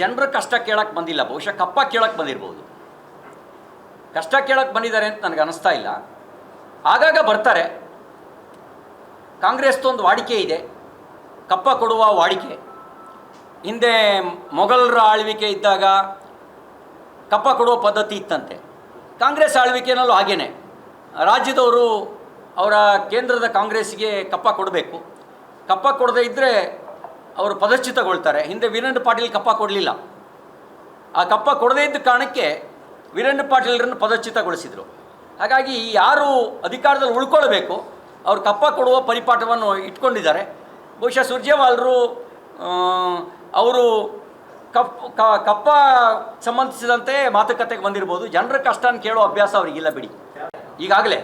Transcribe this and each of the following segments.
ಜನರ ಕಷ್ಟ ಕೇಳಕ್ಕೆ ಬಂದಿಲ್ಲ, ಬಹುಶಃ ಕಪ್ಪ ಕೇಳಕ್ಕೆ ಬಂದಿರ್ಬೋದು. ಕಷ್ಟ ಕೇಳಕ್ಕೆ ಬಂದಿದ್ದಾರೆ ಅಂತ ನನಗೆ ಅನಿಸ್ತಾ ಇಲ್ಲ. ಆಗಾಗ ಬರ್ತಾರೆ. ಕಾಂಗ್ರೆಸ್ದು ಒಂದು ವಾಡಿಕೆ ಇದೆ. ಕಪ್ಪ ಕೊಡುವ ವಾಡಿಕೆ. ಹಿಂದೆ ಮೊಘಲರ ಆಳ್ವಿಕೆ ಇದ್ದಾಗ ಕಪ್ಪ ಕೊಡುವ ಪದ್ಧತಿ ಇತ್ತಂತೆ. ಕಾಂಗ್ರೆಸ್ ಆಳ್ವಿಕೆನಲ್ಲೂ ಹಾಗೇ ರಾಜ್ಯದವರು ಅವರ ಕೇಂದ್ರದ ಕಾಂಗ್ರೆಸ್ಗೆ ಕಪ್ಪ ಕೊಡಬೇಕು. ಕಪ್ಪ ಕೊಡದೇ ಇದ್ದರೆ ಅವರು ಪದಚ್ಯುತಗೊಳ್ತಾರೆ. ಹಿಂದೆ ವೀರೇಂದ್ರ ಪಾಟೀಲ್ ಕಪ್ಪ ಕೊಡಲಿಲ್ಲ. ಆ ಕಪ್ಪ ಕೊಡದೇ ಇದ್ದ ಕಾರಣಕ್ಕೆ ವೀರೇಂದ್ರ ಪಾಟೀಲರನ್ನು ಪದಚ್ಯುತಗೊಳಿಸಿದರು. ಹಾಗಾಗಿ ಯಾರು ಅಧಿಕಾರದಲ್ಲಿ ಉಳ್ಕೊಳ್ಬೇಕು, ಅವ್ರು ಕಪ್ಪ ಕೊಡುವ ಪರಿಪಾಠವನ್ನು ಇಟ್ಕೊಂಡಿದ್ದಾರೆ. ಬಹುಶಃ ಸುರ್ಜೇವಾಲರು ಅವರು ಕಪ್ ಕಪ್ಪ ಸಂಬಂಧಿಸಿದಂತೆ ಮಾತುಕತೆಗೆ ಬಂದಿರ್ಬೋದು. ಜನರ ಕಷ್ಟನ ಕೇಳೋ ಅಭ್ಯಾಸ ಅವರಿಗಿಲ್ಲ ಬಿಡಿ. ಈಗಾಗಲೇ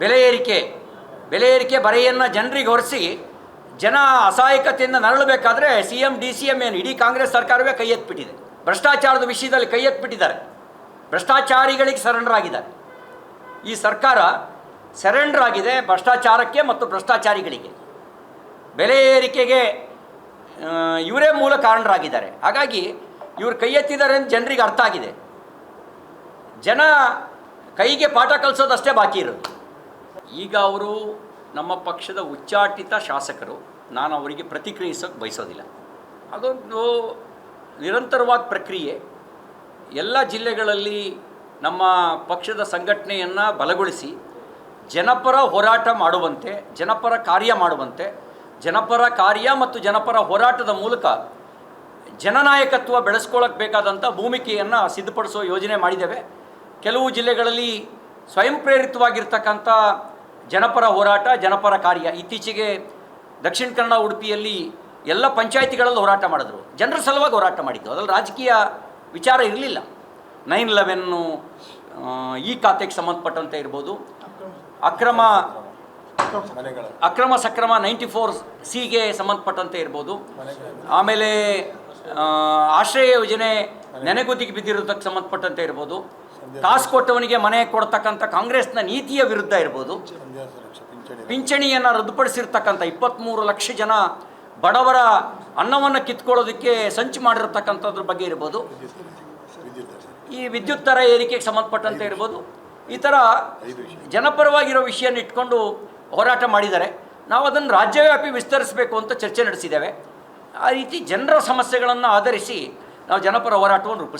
ಬೆಲೆ ಏರಿಕೆ ಬೆಲೆ ಏರಿಕೆ ಬರೆಯನ್ನು ಜನರಿಗೆ ಹೊರಿಸಿ ಜನ ಅಸಹಾಯಕತೆಯಿಂದ ನರಳಬೇಕಾದ್ರೆ C M D C M ಏನು ಇಡೀ ಕಾಂಗ್ರೆಸ್ ಸರ್ಕಾರವೇ ಕೈ ಎತ್ಬಿಟ್ಟಿದೆ. ಭ್ರಷ್ಟಾಚಾರದ ವಿಷಯದಲ್ಲಿ ಕೈ ಎತ್ಬಿಟ್ಟಿದ್ದಾರೆ. ಭ್ರಷ್ಟಾಚಾರಿಗಳಿಗೆ ಸರೆಂಡರ್ ಆಗಿದ್ದಾರೆ ಈ ಸರ್ಕಾರ ಸರೆಂಡರ್ ಆಗಿದೆ ಭ್ರಷ್ಟಾಚಾರಕ್ಕೆ ಮತ್ತು ಭ್ರಷ್ಟಾಚಾರಿಗಳಿಗೆ. ಬೆಲೆ ಏರಿಕೆಗೆ ಇವರೇ ಮೂಲ ಕಾರಣರಾಗಿದ್ದಾರೆ. ಹಾಗಾಗಿ ಇವರು ಕೈ ಎತ್ತಿದ್ದಾರೆ ಅಂತ ಜನರಿಗೆ ಅರ್ಥ ಆಗಿದೆ. ಜನ ಕೈಗೆ ಪಾಠ ಕಲಿಸೋದಷ್ಟೇ ಬಾಕಿ ಇರೋದು. ಈಗ ಅವರು ನಮ್ಮ ಪಕ್ಷದ ಉಚ್ಚಾಟಿತ ಶಾಸಕರು ನಾನು ಅವರಿಗೆ ಪ್ರತಿಕ್ರಿಯಿಸೋಕೆ ಬಯಸೋದಿಲ್ಲ. ಅದೊಂದು ನಿರಂತರವಾದ ಪ್ರಕ್ರಿಯೆ. ಎಲ್ಲ ಜಿಲ್ಲೆಗಳಲ್ಲಿ ನಮ್ಮ ಪಕ್ಷದ ಸಂಘಟನೆಯನ್ನು ಬಲಗೊಳಿಸಿ, ಜನಪರ ಹೋರಾಟ ಮಾಡುವಂತೆ, ಜನಪರ ಕಾರ್ಯ ಮಾಡುವಂತೆ, ಜನಪರ ಕಾರ್ಯ ಮತ್ತು ಜನಪರ ಹೋರಾಟದ ಮೂಲಕ ಜನನಾಯಕತ್ವ ಬೆಳೆಸ್ಕೊಳ್ಳೋಕೆ ಬೇಕಾದಂಥ ಭೂಮಿಕೆಯನ್ನು ಸಿದ್ಧಪಡಿಸೋ ಯೋಜನೆ ಮಾಡಿದ್ದೇವೆ. ಕೆಲವು ಜಿಲ್ಲೆಗಳಲ್ಲಿ ಸ್ವಯಂ ಪ್ರೇರಿತವಾಗಿರ್ತಕ್ಕಂಥ ಜನಪರ ಹೋರಾಟ, ಜನಪರ ಕಾರ್ಯ. ಇತ್ತೀಚೆಗೆ ದಕ್ಷಿಣ ಕನ್ನಡ ಉಡುಪಿಯಲ್ಲಿ ಎಲ್ಲ ಪಂಚಾಯಿತಿಗಳಲ್ಲಿ ಹೋರಾಟ ಮಾಡಿದ್ರು. ಜನರ ಸಲುವಾಗಿ ಹೋರಾಟ ಮಾಡಿದ್ದು. ಅದರಲ್ಲಿ ರಾಜಕೀಯ ವಿಚಾರ ಇರಲಿಲ್ಲ. ನೈನ್ ಲೆವೆನ್ನು ಈ ಖಾತೆಗೆ ಸಂಬಂಧಪಟ್ಟಂತೆ ಇರ್ಬೋದು. ಅಕ್ರಮ ಅಕ್ರಮ ಸಕ್ರಮ ನೈಂಟಿ ಫೋರ್ ಸಿಗೆ ಸಂಬಂಧಪಟ್ಟಂತೆ ಇರ್ಬೋದು. ಆಮೇಲೆ ಆಶ್ರಯ ಯೋಜನೆ ನೆನೆಗುದಿಗೆ ಬಿದ್ದಿರೋದಕ್ಕೆ ಸಂಬಂಧಪಟ್ಟಂತೆ ಇರ್ಬೋದು. ಕಾಸು ಕೊಟ್ಟವನಿಗೆ ಮನೆ ಕೊಡ್ತಕ್ಕಂಥ ಕಾಂಗ್ರೆಸ್ನ ನೀತಿಯ ವಿರುದ್ಧ ಇರ್ಬೋದು. ಪಿಂಚಣಿಯನ್ನು. ರದ್ದುಪಡಿಸಿರ್ತಕ್ಕಂಥ ಇಪ್ಪತ್ತ್ಮೂರು ಲಕ್ಷ ಜನ ಬಡವರ ಅನ್ನವನ್ನು ಕಿತ್ಕೊಳ್ಳೋದಕ್ಕೆ ಸಂಚು ಮಾಡಿರ್ತಕ್ಕಂಥದ್ರ ಬಗ್ಗೆ ಇರ್ಬೋದು. ಈ ವಿದ್ಯುತ್ ದರ ಏರಿಕೆಗೆ ಸಂಬಂಧಪಟ್ಟಂತೆ ಇರ್ಬೋದು. ಈ ಥರ ಜನಪರವಾಗಿರೋ ವಿಷಯನ ಇಟ್ಕೊಂಡು ಹೋರಾಟ ಮಾಡಿದ್ದಾರೆ. ನಾವು ಅದನ್ನು ರಾಜ್ಯವ್ಯಾಪಿ ವಿಸ್ತರಿಸಬೇಕು ಅಂತ ಚರ್ಚೆ ನಡೆಸಿದ್ದೇವೆ. ಆ ರೀತಿ ಜನರ ಸಮಸ್ಯೆಗಳನ್ನು ಆಧರಿಸಿ ನಾವು ಜನಪರ ಹೋರಾಟವನ್ನು ರೂಪಿಸ್ತೀವಿ.